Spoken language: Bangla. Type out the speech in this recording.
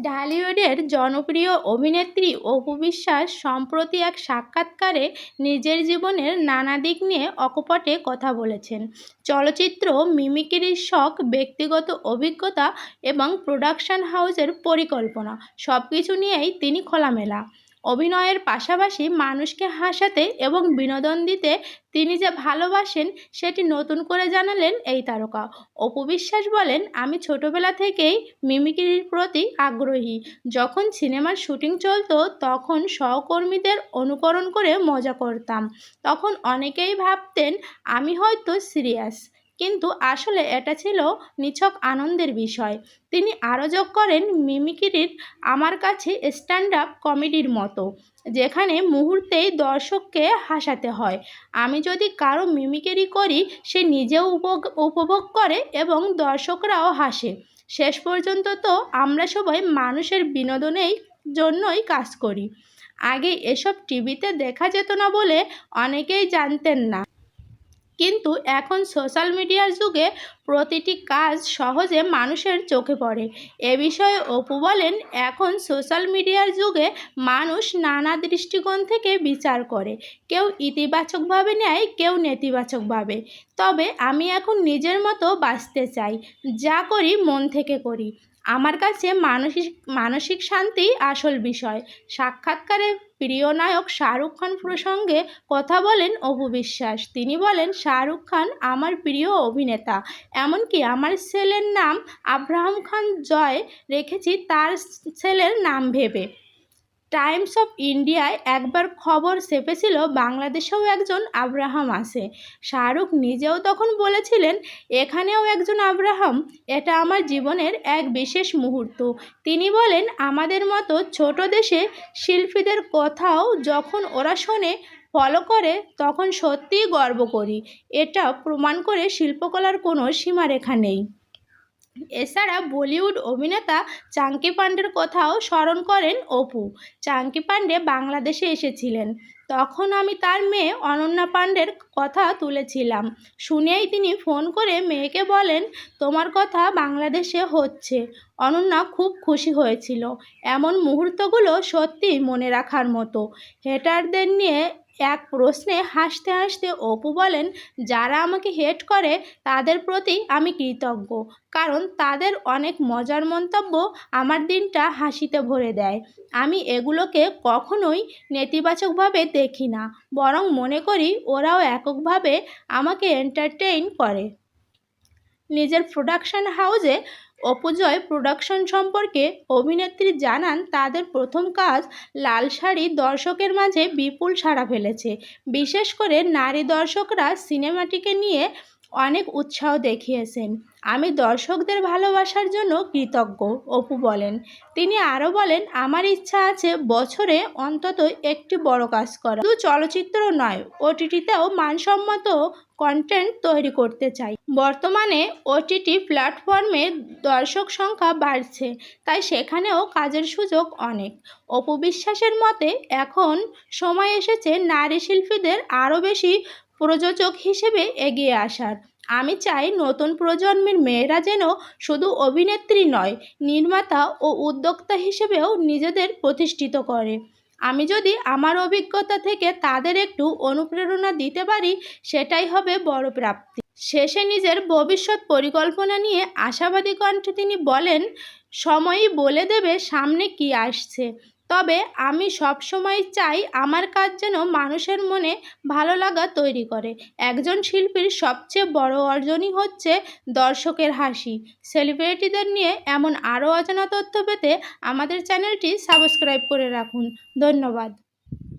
ঢালিউডের জনপ্রিয় অভিনেত্রী অপু বিশ্বাস সম্প্রতি এক সাক্ষাৎকারে নিজের জীবনের নানা দিক নিয়ে অকপটে কথা বলেছেন। চলচ্চিত্র মিমিক্রির শখ, ব্যক্তিগত অভিজ্ঞতা এবং প্রোডাকশন হাউসের পরিকল্পনা সব কিছু নিয়েই তিনি খোলামেলা। অভিনয়ের পাশাপাশি মানুষকে হাসাতে এবং বিনোদন দিতে তিনি যে ভালোবাসেন, সেটি নতুন করে জানালেন এই তারকা। অপু বিশ্বাস বলেন, আমি ছোটবেলা থেকেই মিমিক্রির প্রতি আগ্রহী। যখন সিনেমার শুটিং চলতো, তখন সহকর্মীদের অনুকরণ করে মজা করতাম। তখন অনেকেই ভাবতেন, আমি হয়তো সিরিয়াস। কিন্তু আসলে এটা ছিল নিছক আনন্দের বিষয়। তিনি আরও যোগ করেন, মিমিকিরির আমার কাছে স্ট্যান্ড আপ কমেডির মতো, যেখানে মুহূর্তেই দর্শককে হাসাতে হয়। আমি যদি কারও মিমিকেরি করি, সে নিজেও উপভোগ করে এবং দর্শকরাও হাসে। শেষ পর্যন্ত তো আমরা সবাই মানুষের বিনোদনেই জন্যই কাজ করি। আগে এসব টিভিতে দেখা যেত না বলে অনেকেই জানতেন না। কিন্তু এখন সোশ্যাল মিডিয়ার যুগে প্রতিটি কাজ সহজে মানুষের চোখে পড়ে। এ বিষয়ে অপু বলেন, এখন সোশ্যাল মিডিয়ার যুগে মানুষ নানা দৃষ্টিকোণ থেকে বিচার করে। কেউ ইতিবাচকভাবে নেয়, কেউ নেতিবাচকভাবে। তবে আমি এখন নিজের মতো বাঁচতে চাই, যা করি মন থেকে করি। আমার কাছে মানসিক মানসিক শান্তি আসল বিষয়। সাক্ষাৎকারে প্রিয় নায়ক শাহরুখ খান প্রসঙ্গে কথা বলেন অপু বিশ্বাস। তিনি বলেন, শাহরুখ খান আমার প্রিয় অভিনেতা। এমনকি আমার ছেলের নাম আব্রাহাম খান জয় রেখেছি, তার ছেলের নাম ভেবে। টাইমস অফ ইন্ডিয়ায় একবার খবর চেপেছিল বাংলাদেশেও একজন আব্রাহাম আছে। শাহরুখ নিজেও তখন বলেছিলেন, এখানেও একজন আব্রাহাম, এটা আমার জীবনের এক বিশেষ মুহূর্ত। তিনি বলেন, আমাদের মতো ছোট দেশে শিল্পীদের কথাও যখন ওরা শোনে, ফলো করে, তখন সত্যিই গর্ব করি। এটা প্রমাণ করে শিল্পকলার কোনো সীমারেখা নেই। এছাড়া বলিউড অভিনেতা চাঙ্কি পান্ডের কথাও স্মরণ করেন অপু। চাঙ্কি পাণ্ডে বাংলাদেশে এসেছিলেন। তখন আমি তার মেয়ে অনন্যা পান্ডের কথা তুলেছিলাম। শুনেই তিনি ফোন করে মেয়েকে বলেন, তোমার কথা বাংলাদেশে হচ্ছে। অনন্যা খুব খুশি হয়েছিল। এমন মুহূর্তগুলো সত্যিই মনে রাখার মতো। হেটারদের নিয়ে এক প্রশ্নে হাসতে হাসতে অপু বলেন, যারা আমাকে হেট করে, তাদের প্রতি আমি কৃতজ্ঞ। কারণ তাদের অনেক মজার মন্তব্য আমার দিনটা হাসিতে ভরে দেয়। আমি এগুলোকে কখনোই নেতিবাচকভাবে দেখি না। বরং মনে করি ওরাও এককভাবে আমাকে এন্টারটেইন করে। নিজের প্রোডাকশন হাউসে অপজয় প্রোডাকশন সম্পর্কে অভিনেত্রী জানান, তাদের প্রথম কাজ লাল শাড়ি দর্শকের মাঝে বিপুল সাড়া ফেলেছে। বিশেষ করে নারী দর্শকরা সিনেমাটিকে নিয়ে অনেক উৎসাহ দেখিয়েছেন। আমি দর্শকদের ভালোবাসার জন্য কৃতজ্ঞ অপু বলেন। তিনি আরও বলেন, আমার ইচ্ছা আছে বছরে অন্তত একটি বড় কাজ করা। শুধু চলচ্চিত্র নয়, ওটিটিতেও মানসম্মত কন্টেন্ট তৈরি করতে চাই। বর্তমানে ওটিটি প্ল্যাটফর্মে দর্শক সংখ্যা বাড়ছে, তাই সেখানেও কাজের সুযোগ অনেক। অপু বিশ্বাসের মতে, এখন সময় এসেছে নারী শিল্পীদের আরও বেশি প্রযোজক হিসেবে এগিয়ে আসার। আমি চাই নতুন প্রজন্মের মেয়েরা যেন শুধু অভিনেত্রী নয়, নির্মাতা ও উদ্যোক্তা হিসেবেও নিজেদের প্রতিষ্ঠিত করে। আমি যদি আমার অভিজ্ঞতা থেকে তাদের একটু অনুপ্রেরণা দিতে পারি, সেটাই হবে বড় প্রাপ্তি। শেষে নিজের ভবিষ্যৎ পরিকল্পনা নিয়ে আশাবাদী কণ্ঠে তিনি বলেন, সময়ই বলে দেবে সামনে কি আসছে। তবে আমি সবসময় চাই আমার কাজ যেন মানুষের মনে ভালো লাগা তৈরি করে। একজন শিল্পীর সবচেয়ে বড় অর্জনই হচ্ছে দর্শকের হাসি। সেলিব্রিটিদের নিয়ে এমন আরও অজানা তথ্য পেতে আমাদের চ্যানেলটি সাবস্ক্রাইব করে রাখুন। ধন্যবাদ।